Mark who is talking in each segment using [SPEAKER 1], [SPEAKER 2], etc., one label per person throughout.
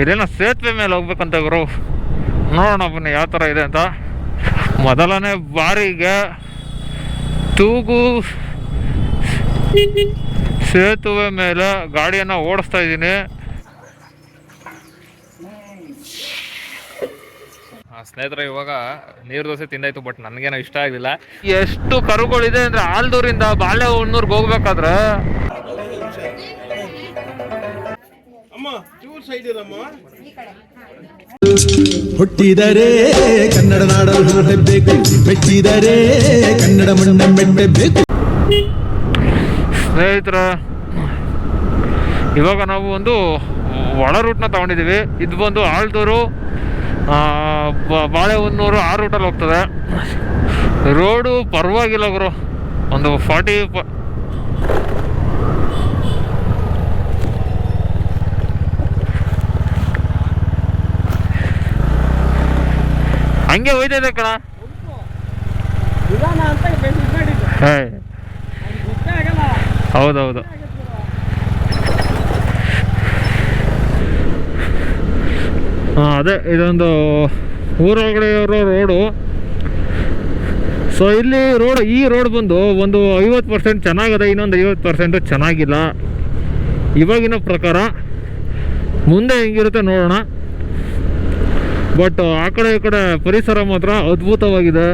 [SPEAKER 1] ಇಲ್ಲೇನೋ ಸೇತುವೆ ಮೇಲೆ ಹೋಗ್ಬೇಕಂತ ಗುರು. ನೋಡೋಣ ಬನ್ನಿ ಯಾವ ಥರ ಇದೆ ಅಂತ. ಮೊದಲನೇ ಬಾರಿಗೆ ತೂಗು ಸೇತುವೆ ಮೇಲೆ ಗಾಡಿಯನ್ನು ಓಡಿಸ್ತಾ ಇದ್ದೀನಿ. ಸ್ನೇಹಿತರ ಇವಾಗ ನೀರು ದೋಸೆ ತಿಂದಾಯ್ತು ಬಟ್ ನನಗೇನೋ ಇಷ್ಟ ಆಗಲಿಲ್ಲ. ಎಷ್ಟು ಕರುಗಳಿದೆ ಅಂದ್ರೆ ಆಲ್ದೂರಿಂದ ಬಾಳೆಹೊನ್ನೂರ್ಗೆ ಹೋಗ್ಬೇಕಾದ್ರೆ.
[SPEAKER 2] ಹುಟ್ಟಿದರೆ ಕನ್ನಡ ನಾಡಲು ಹುಟ್ಟಬೇಕು ಮೆಟ್ಟಿದರೆ ಕನ್ನಡ ಮಣ್ಣ ಮೆಟ್ಟಬೇಕು
[SPEAKER 1] ಸ್ನೇಹಿತರ ಇವಾಗ ನಾವು ಒಂದು ಒಳ ರೂಟ್ನ ತಗೊಂಡಿದ್ದೀವಿ. ಇದು ಬಂದು ಆಳ್ದೂರು ಬಾಳೆಹೊನ್ನೂರು ಆ ರೂಟಲ್ಲಿ ಹೋಗ್ತದೆ. ರೋಡು ಪರವಾಗಿಲ್ಲ ಗುರು. ಒಂದು ಫಾರ್ಟಿ ಪ ಹಂಗೆ ಹೋಯ್ತೈತೆ ಕಣ. ಹೌದೌದು. ಹಾಂ ಅದೇ ಇದೊಂದು ಊರೊಳಗಡೆ ಇರೋ ರೋಡು. ಸೊ ಇಲ್ಲಿ ರೋಡ್ ಈ ರೋಡ್ ಬಂದು ಒಂದು ಐವತ್ತು ಪರ್ಸೆಂಟ್ ಚೆನ್ನಾಗಿದೆ ಇನ್ನೊಂದು ಐವತ್ತು ಪರ್ಸೆಂಟು ಚೆನ್ನಾಗಿಲ್ಲ. ಇವಾಗಿನ ಪ್ರಕಾರ ಮುಂದೆ ಹೆಂಗಿರುತ್ತೆ ನೋಡೋಣ. ಬಟ್ ಆ ಕಡೆ ಈ ಕಡೆ ಪರಿಸರ ಮಾತ್ರ ಅದ್ಭುತವಾಗಿದೆ.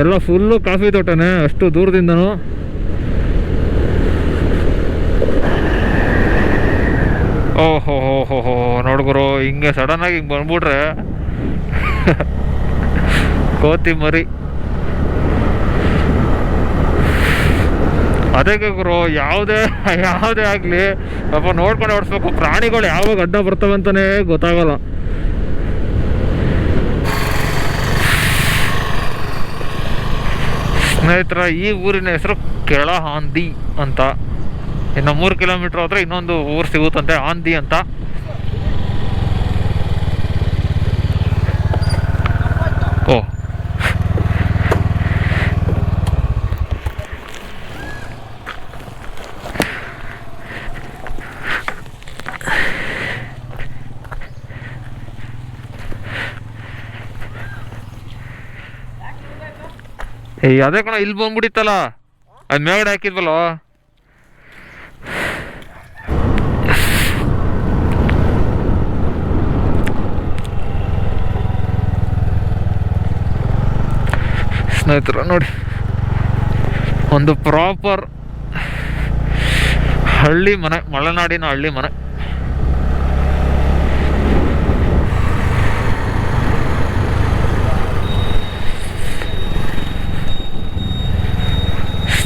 [SPEAKER 1] ಎಲ್ಲ ಫುಲ್ಲು ಕಾಫಿ ತೋಟನೇ ಅಷ್ಟು ದೂರದಿಂದನೂ. ಓಹೋ ಹೋ ಹೋ ಹೋ ನೋಡ್ಗುರು ಹಿಂಗೆ ಸಡನ್ ಆಗಿ ಹಿಂಗೆ ಬಂದ್ಬಿಟ್ರೆ ಕೋತಿ ಮರಿ. ಅದಕ್ಕೆ ಗುರು, ಯಾವುದೇ ಯಾವುದೇ ಆಗಲಿ, ಪಾಪ ನೋಡ್ಕೊಂಡು ಓಡಿಸ್ಬೇಕು. ಪ್ರಾಣಿಗಳು ಯಾವಾಗ ಅಡ್ಡ ಬರ್ತವೆ ಅಂತಲೇ ಗೊತ್ತಾಗಲ್ಲ. ಸ್ನೇಹಿತರ, ಈ ಊರಿನ ಹೆಸರು ಕೆಳಹಾಂದಿ ಅಂತ. ಇನ್ನು ಮೂರು ಕಿಲೋಮೀಟರ್ ಹೋದ್ರೆ ಇನ್ನೊಂದು ಊರು ಸಿಗುತ್ತಂತೆ ಆಂದಿ ಅಂತ ಓ ಏ, ಅದೇ ಕಣ, ಇಲ್ಲಿ ಬಂದ್ಬಿಡಿತ್ತಲ್ಲ ಅದು ಮೇಗಡೆ ಹಾಕಿದ್ವಲ್ಲ. ಸ್ನೇಹಿತರ, ನೋಡಿ. ಒಂದು ಪ್ರಾಪರ್ ಹಳ್ಳಿ ಮನೆ, ಮಲೆನಾಡಿನ ಹಳ್ಳಿ ಮನೆ.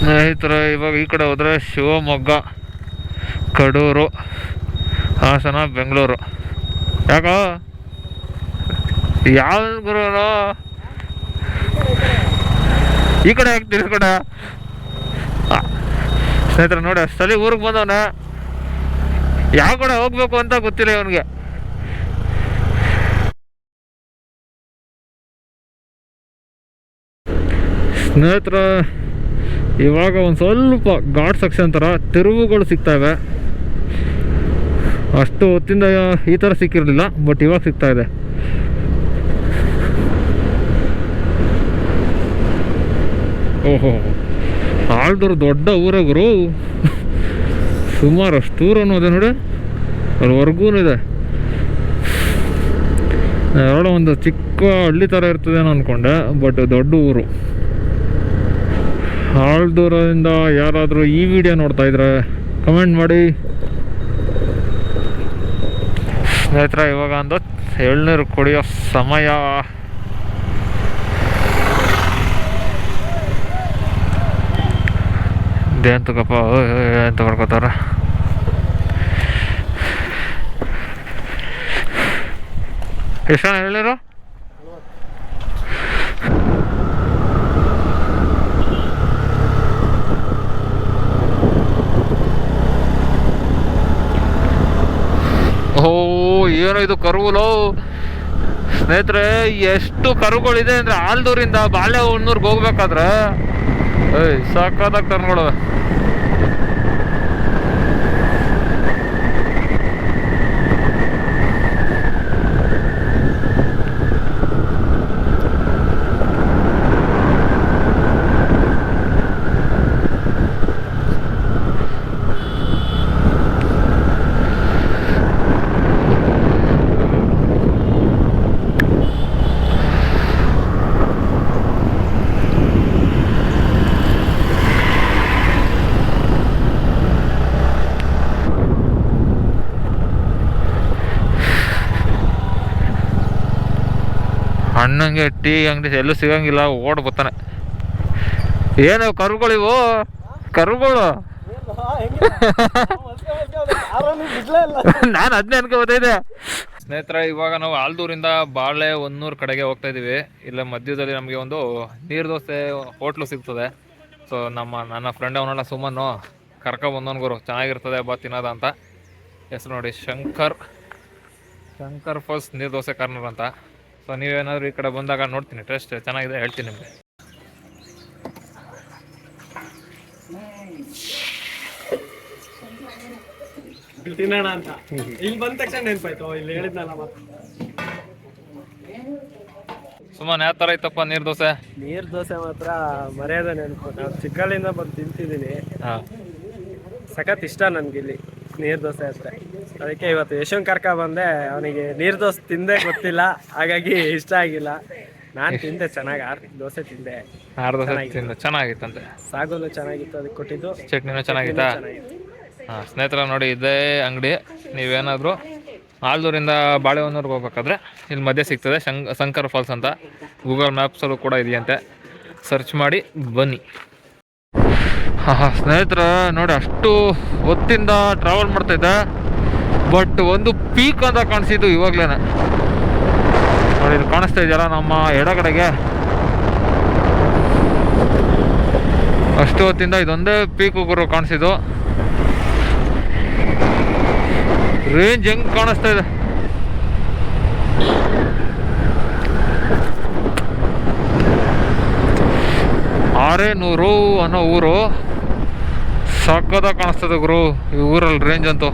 [SPEAKER 1] ಸ್ನೇಹಿತರೆ, ಇವಾಗ ಈ ಕಡೆ ಹೋದರೆ ಶಿವಮೊಗ್ಗ, ಕಡೂರು, ಹಾಸನ, ಬೆಂಗಳೂರು. ಯಾಕೋ? ಯಾವ ಗುರು ಈ ಕಡೆ ಯಾಕೆ ಕಡೆ ಸ್ನೇಹಿತರೆ, ನೋಡಿ ಅಷ್ಟಲ್ಲಿ ಊರಿಗೆ ಬಂದವನೆ. ಯಾವ ಕಡೆ ಹೋಗ್ಬೇಕು ಅಂತ ಗೊತ್ತಿಲ್ಲ ಇವನಿಗೆ. ಸ್ನೇಹಿತರ ಇವಾಗ ಒಂದು ಸ್ವಲ್ಪ ಘಾಟ್ ಸೆಕ್ಷನ್ ಥರ ತಿರುವುಗಳು ಸಿಗ್ತಾಯಿವೆ. ಅಷ್ಟು ಹೊತ್ತಿಂದ ಈ ಥರ ಸಿಕ್ಕಿರಲಿಲ್ಲ, ಬಟ್ ಇವಾಗ ಸಿಗ್ತಾ ಇದೆ ಓಹೋ ಆಳ್ದವ್ರು ದೊಡ್ಡ ಊರಾಗರು ಗುರು. ಸುಮಾರು ಅಷ್ಟು ದೂರ ಅನ್ನೋದೆ ನೋಡಿ. ಅಲ್ಲಿವರೆಗೂ ಇದೆ. ಎರಡೋ ಒಂದು ಚಿಕ್ಕ ಹಳ್ಳಿ ಥರ ಇರ್ತದೇನೋ ಅನ್ಕೊಂಡೆ, ಬಟ್ ದೊಡ್ಡ ಊರು. ಆಳ್ದೂರದಿಂದ ಯಾರಾದರೂ ಈ ವಿಡಿಯೋ ನೋಡ್ತಾ ಇದ್ರೆ ಕಮೆಂಟ್ ಮಾಡಿ. ಸ್ನೇಹಿತರ, ಇವಾಗ ಅಂದ ಎಳ್ನೀರು ಕುಡಿಯೋ ಸಮಯ. ದೇಂತಕಪ್ಪ ಅಂತ ಬರ್ಕೋತಾರ ಎಷ್ಟು ಎಳ್ನೀರು ಓ ಏನೋ ಇದು ಕರುವುಲೋ ಸ್ನೇಹಿತರೆ ಎಷ್ಟು ಕರುಗಳಿದೆ ಅಂದ್ರೆ ಆಲ್ದೂರಿಂದ ಬಾಳೆಹೊನ್ನೂರ್ಗೆ ಹೋಗ್ಬೇಕಾದ್ರೆ ಏಯ್ ಸಾಕಾದಾಗ ಕರುಗಳು ಅಣ್ಣಂಗೆ ಟೀ ಅಂಗಡಿ ಎಲ್ಲೂ ಸಿಗಂಗಿಲ್ಲ ಓಡ್ ಬರ್ತಾನೆ ಏನು ಕರುಗಳಿವು ಕರುಗಳು? ನಾನು ಅದನ್ನೇ ಅನ್ಕೋಬೋದಿದೆ ಸ್ನೇಹಿತರ, ಇವಾಗ ನಾವು ಆಲ್ದೂರಿಂದ ಬಾಳೆ ಒನ್ನೂರು ಕಡೆಗೆ ಹೋಗ್ತಾ ಇದೀವಿ ಇಲ್ಲ ಮಧ್ಯದಲ್ಲಿ ನಮಗೆ ಒಂದು ನೀರು ದೋಸೆ ಹೋಟ್ಲು ಸಿಗ್ತದೆ. ಸೊ ನಮ್ಮ ನನ್ನ ಫ್ರೆಂಡ್ ಅವನಲ್ಲ ಸುಮನ್ನು ಕರ್ಕೊ ಬಂದವನ್ ಗುರು, ಚೆನ್ನಾಗಿರ್ತದೆ, ಬಾ ತಿನ್ನೋದ ಅಂತ. ಹೆಸರು ನೋಡಿ, ಶಂಕರ್. ಶಂಕರ್ ಫಸ್ಟ್ ನೀರು ದೋಸೆ ಕಾರ್ನರ್ ಅಂತ. ಸೊ ನೀವೇನಾದರೂ ಈ ಕಡೆ ಬಂದಾಗ ನೋಡ್ತೀನಿ. ಟೇಸ್ಟ್ ಚೆನ್ನಾಗಿದೆ ಹೇಳ್ತೀನಿ ನಿಮಗೆ.
[SPEAKER 3] ತಿನ್ನೋಣ ಅಂತ. ಇಲ್ಲಿ ಬಂದ ತಕ್ಷಣ ನೆನಪಾಯ್ತು. ಇಲ್ಲಿ ಹೇಳಿದ್ನಲ್ಲ ಮತ್ತೆ
[SPEAKER 1] ಸುಮ್ಮನೆ ಯಾವ ಥರ ಇತ್ತಪ್ಪ ನೀರು ದೋಸೆ?
[SPEAKER 3] ನೀರ್ ದೋಸೆ ಮಾತ್ರ ಮರ್ಯಾದೆ ನೆನಪು. ನಾನು ಚಿಕ್ಕಲ್ಲಿಂದ ಬಂದು ತಿಂತಿದ್ದೀನಿ.
[SPEAKER 1] ಹಾಂ.
[SPEAKER 3] ಸಖತ್ ಇಷ್ಟ ನನ್ಗೆ ಇಲ್ಲಿ ನೀರ್ ದೋಸೆ ಅಂದ್ರೆ ಅದಕ್ಕೆ ಇವತ್ತು ಯಶವಂತ್ ಕರ್ಕ ಬಂದೆ ಅವನಿಗೆ ನೀರು ದೋಸೆ ತಿಂದೆ ಗೊತ್ತಿಲ್ಲ ಹಾಗಾಗಿ ಇಷ್ಟ ಆಗಿಲ್ಲ. ನಾನು ತಿಂದೆ ಚೆನ್ನಾಗಿ ಆರ್ ದೋಸೆ ತಿಂದೆ.
[SPEAKER 1] ಆರು ದೋಸೆ ತಿಂದು ಚೆನ್ನಾಗಿತ್ತಂತೆ
[SPEAKER 3] ಸಾಗೋಲು ಚೆನ್ನಾಗಿತ್ತು ಅದಕ್ಕೆ ಕೊಟ್ಟಿದ್ದು.
[SPEAKER 1] ಚಟ್ನಿನೂ ಚೆನ್ನಾಗಿತ್ತಾ? ಹಾಂ ಸ್ನೇಹಿತರ ನೋಡಿ ಇದೇ ಅಂಗಡಿ ನೀವೇನಾದರೂ ಆಲ್ದೂರಿಂದ ಬಾಳೆಹೊನ್ನೂರ್ಗೆ ಹೋಗ್ಬೇಕಾದ್ರೆ ಇಲ್ಲಿ ಮಧ್ಯೆ ಸಿಗ್ತದೆ ಶಂಕ್ ಶಂಕರ್ ಫಾಲ್ಸ್ ಅಂತ. ಗೂಗಲ್ ಮ್ಯಾಪ್ಸಲ್ಲೂ ಕೂಡ ಇದೆಯಂತೆ. ಸರ್ಚ್ ಮಾಡಿ ಬನ್ನಿ. ಸ್ನೇಹಿತರ, ನೋಡಿ ಅಷ್ಟು ಹೊತ್ತಿಂದ ಟ್ರಾವೆಲ್ ಮಾಡ್ತಾ ಇದ್ದೆ. ಬಟ್ ಒಂದು ಪೀಕ್ ಅಂತ ಕಾಣಿಸಿದ್ದು ಇವಾಗಲೇ ನೋಡಿ, ಇದು ಕಾಣಿಸ್ತಾ ಇದೆಯಲ್ಲ ನಮ್ಮ ಎಡಗಡೆಗೆ. ಅಷ್ಟು ಹೊತ್ತಿಂದ ಇದೊಂದೇ ಪೀಕ್ ಗುರು ಕಾಣಿಸಿದ್ದು. ರೇಂಜ್ ಹೆಂಗ್ ಕಾಣಿಸ್ತಾ ಇದೆ? ಆರೇನೂರು ಅನ್ನೋ ಊರು. ಸಕ್ಕದ ಕಾಣಿಸ್ತದೆ ಗುರು ಈ ಊರಲ್ಲಿ ರೇಂಜ್ ಅಂತೂ.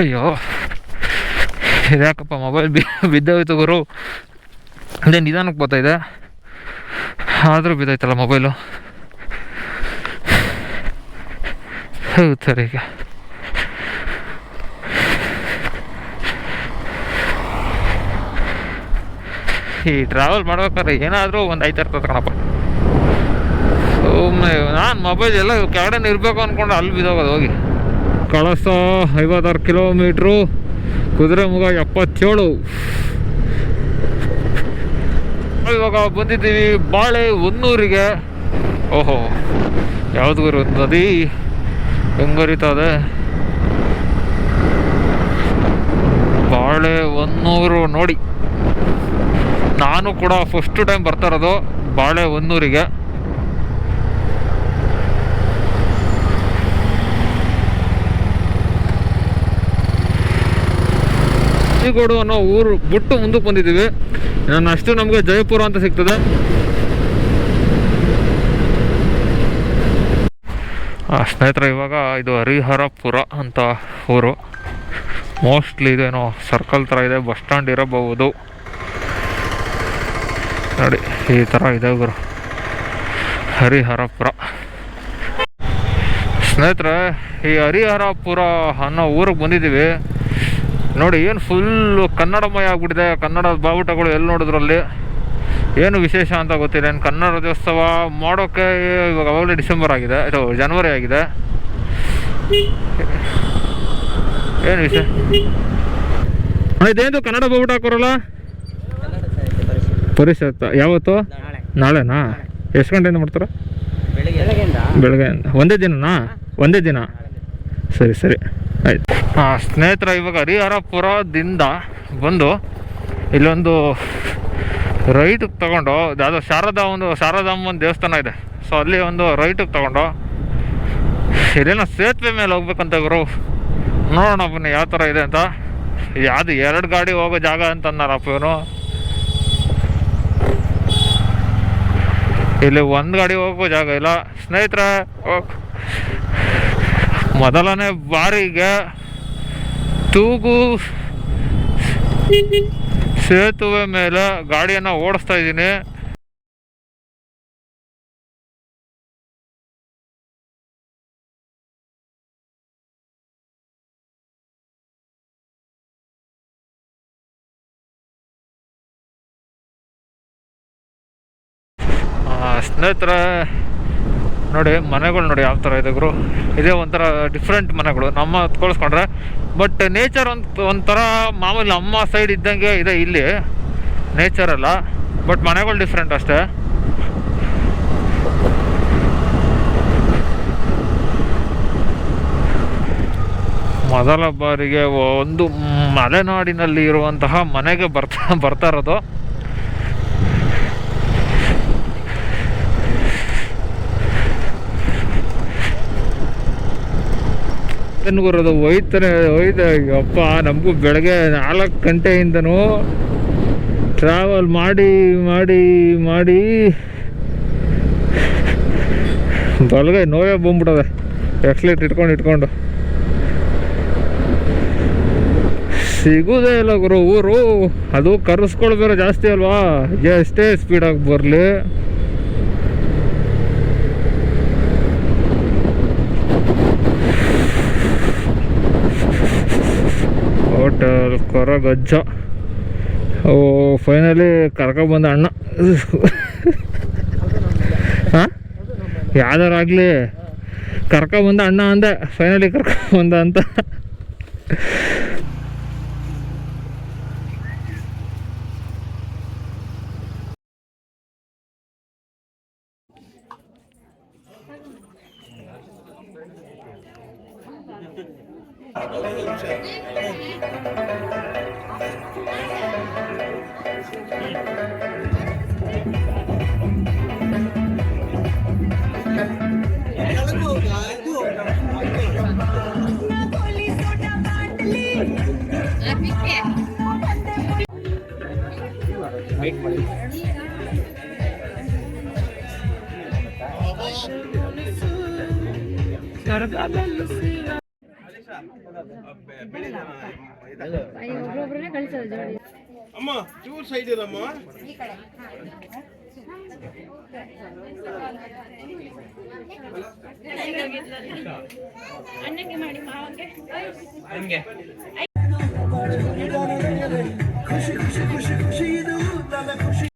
[SPEAKER 1] ಅಯ್ಯೋ. ಇದ್ಯಾಕಪ್ಪ ಮೊಬೈಲ್ ಬಿ ಬಿದ್ದೋಯ್ತು ಗುರು. ಅದೇ ನಿಧಾನಕ್ಕೆ ಬರ್ತಾಯಿದೆ ಆದರೂ ಬಿದ್ದೋಯ್ತಲ್ಲ ಮೊಬೈಲು ಹೌದು ಸರ್ ಈಗ. ಈ ಟ್ರಾವೆಲ್ ಮಾಡ್ಬೇಕಾದ್ರೆ ಏನಾದರೂ ಒಂದು ಐತೆ ಇರ್ತದೆ ಕಣಪ್ಪ. ಸುಮ್ಮನೆ ನಾನು ಮೊಬೈಲ್ ಎಲ್ಲ ಕೆಳಗಡೆ ಇರಬೇಕು ಅಂದ್ಕೊಂಡು ಅಲ್ಲಿ ಬಿದ್ದೋಗೋದು ಹೋಗಿ. ಕಳಸ ಐವತ್ತಾರು ಕಿಲೋಮೀಟ್ರು ಕುದುರೆಮುಗ ಎಪ್ಪತ್ತೇಳು. ಇವಾಗ ಬಂದಿದ್ದೀವಿ ಬಾಳೆ ಒನ್ನೂರಿಗೆ ಓಹೋ, ಯಾವ್ದು ಗುರು? ನದಿ ಹೆಂಗರಿತದೆ ಬಾಳೆ ಒನ್ನೂರು ನೋಡಿ. ನಾನು ಕೂಡ ಫಸ್ಟ್ ಟೈಮ್ ಬರ್ತಾ ಇರೋದು ಬಾಳೆ ಒನ್ನೂರಿಗೆ ಚಿಗೋಡು ಅನ್ನೋ ಊರು ಬಿಟ್ಟು ಮುಂದಕ್ಕೆ ಬಂದಿದ್ದೀವಿ. ನಾನು ಅಷ್ಟು ನಮಗೆ ಜಯಪುರ ಅಂತ ಸಿಗ್ತದೆ. ಸ್ನೇಹಿತರೆ, ಇವಾಗ ಇದು ಹರಿಹರಪುರ ಅಂತ ಊರು. ಮೋಸ್ಟ್ಲಿ ಇದೇನೋ ಸರ್ಕಲ್ ಥರ ಇದೆ ಬಸ್ ಸ್ಟ್ಯಾಂಡ್ ಇರಬಹುದು. ನೋಡಿ, ಈ ಥರ ಇದೆ ಗುರು. ಹರಿಹರಪುರ. ಸ್ನೇಹಿತರೆ, ಈ ಹರಿಹರಪುರ ಅನ್ನೋ ಊರಿಗೆ ಬಂದಿದ್ದೀವಿ. ನೋಡಿ ಏನು ಫುಲ್ಲು ಕನ್ನಡಮಯ ಆಗಿಬಿಟ್ಟಿದೆ. ಕನ್ನಡದ ಬಾವುಟಗಳು ಎಲ್ಲಿ ನೋಡಿದ್ರಲ್ಲಿ? ಏನು ವಿಶೇಷ ಅಂತ ಗೊತ್ತಿಲ್ಲ. ಏನು ಕನ್ನಡ ರಾಜ್ಯೋತ್ಸವ ಮಾಡೋಕ್ಕೆ ಇವಾಗ ಅವಾಗಲೇ ಡಿಸೆಂಬರ್ ಆಗಿದೆ. ಇದು ಜನವರಿ ಆಗಿದೆ. ಏನು ವಿಷಯ ಇದೇನು ಕನ್ನಡ ಬಾವುಟ ಹಾಕೋರಲ್ಲ? ಪರಿಸರ ಯಾವತ್ತು? ನಾಳೆನಾ? ಎಷ್ಟು ಗಂಟೆಯಿಂದ ಮಾಡ್ತಾರ? ಬೆಳಗ್ಗೆ. ಒಂದೇ ದಿನನಾ? ಒಂದೇ ದಿನ? ಸರಿ ಸರಿ. ಆಯ್ತು. ಸ್ನೇಹಿತರ, ಇವಾಗ ಹರಿಹರಪುರದಿಂದ ಬಂದು ಇಲ್ಲೊಂದು ರೈಟಿಗೆ ತಗೊಂಡು, ಯಾವುದೋ ಶಾರದಾ ಒಂದು ಶಾರದಾಮ್ಮನ ದೇವಸ್ಥಾನ ಇದೆ. ಸೊ ಅಲ್ಲಿ ಒಂದು ರೈಟಿಗೆ ತಗೊಂಡು ಇಲ್ಲೇನೋ ಸೇತುವೆ ಮೇಲೆ ಹೋಗ್ಬೇಕಂತ ಗುರು. ನೋಡೋಣ ಬನ್ನಿ ಯಾವ ಥರ ಇದೆ ಅಂತ. ಯಾವುದು ಎರಡು ಗಾಡಿ ಹೋಗೋ ಜಾಗ ಅಂತ ಅನ್ನಾರಪ್ಪ ಇವನು ಇಲ್ಲಿ ಒಂದು ಗಾಡಿ ಹೋಗೋ ಜಾಗ ಇಲ್ಲ. ಸ್ನೇಹಿತರೆ ಮೊದಲನೇ ಬಾರಿಗೆ ತೂಗು ಸೇತುವೆ ಮೇಲೆ ಗಾಡಿಯನ್ನು ಓಡಿಸ್ತಾ ಇದ್ದೀನಿ. ಸ್ನೇಹಿತರ, ನೋಡಿ, ಮನೆಗಳು ನೋಡಿ ಯಾವ ಥರ ಇದೆ ಗುರು. ಇದೇ ಒಂಥರ ಡಿಫ್ರೆಂಟ್ ಮನೆಗಳು. ನಮ್ಮ ಹತ್ಕೊಳ್ಸ್ಕೊಂಡ್ರೆ ಬಟ್ ನೇಚರ್ ಅಂತ ಒಂಥರ ಮಾಮೂಲಿ ಅಮ್ಮ ಸೈಡ್ ಇದ್ದಂಗೆ ಇದೆ ಇಲ್ಲಿ. ನೇಚರ್ ಅಲ್ಲ ಬಟ್ ಮನೆಗಳು ಡಿಫ್ರೆಂಟ್ ಅಷ್ಟೇ. ಮೊದಲ ಬಾರಿಗೆ ಒಂದು ಮಲೆನಾಡಿನಲ್ಲಿ ಇರುವಂತಹ ಮನೆಗೆ ಬರ್ತಾ ಬರ್ತಾ ಇರೋದು. ಬರೋದು ಒಯ್ತಾನೆ ಅಪ್ಪ ನಮಗೂ ಬೆಳಗ್ಗೆ ನಾಲ್ಕು ಗಂಟೆಯಿಂದನೂ ಟ್ರಾವೆಲ್ ಮಾಡಿ ಮಾಡಿ ಮಾಡಿ. ಬಲಗೈ ನೋವೇ ಬಂದ್ಬಿಡದೆ ಎಕ್ಸ್ಲೇಟ್ ಇಟ್ಕೊಂಡು ಇಟ್ಕೊಂಡು. ಸಿಗೋದೇ ಇಲ್ಲ ಗುರು, ಊರು. ಅದು ಕರೆಸ್ಕೊಳ್ಬೇರೆ ಜಾಸ್ತಿ ಅಲ್ವಾ? ಎಷ್ಟೇ ಸ್ಪೀಡಾಗಿ ಬರಲಿ ಹೋಟೆಲ್ ಕೊರಗಜ್ಜ ಓ ಫೈನಲಿ ಕರ್ಕೊಬಂದ ಅಣ್ಣ. ಹಾಂ? ಯಾವ್ದಾರಾಗಲಿ ಕರ್ಕೊಬಂದ ಅಣ್ಣ ಅಂದೆ. ಫೈನಲಿ ಕರ್ಕೊಬಂದ ಅಂತ.
[SPEAKER 4] ಒಬ್ಬೊಬ್ಬರನ್ನೇ ಕಳಿಸೋದು ಜೋಡಿ
[SPEAKER 5] ಅಮ್ಮ ಟೂರ್ ಸೈಡ್ ಇರಮ್ಮ.
[SPEAKER 4] ಅಣ್ಣಂಗೆ ಮಾಡಿ ಮಾವಂಗೆ
[SPEAKER 5] ಹಂಗೆ
[SPEAKER 2] 可是可
[SPEAKER 3] 是可是可是一的路，那那不是。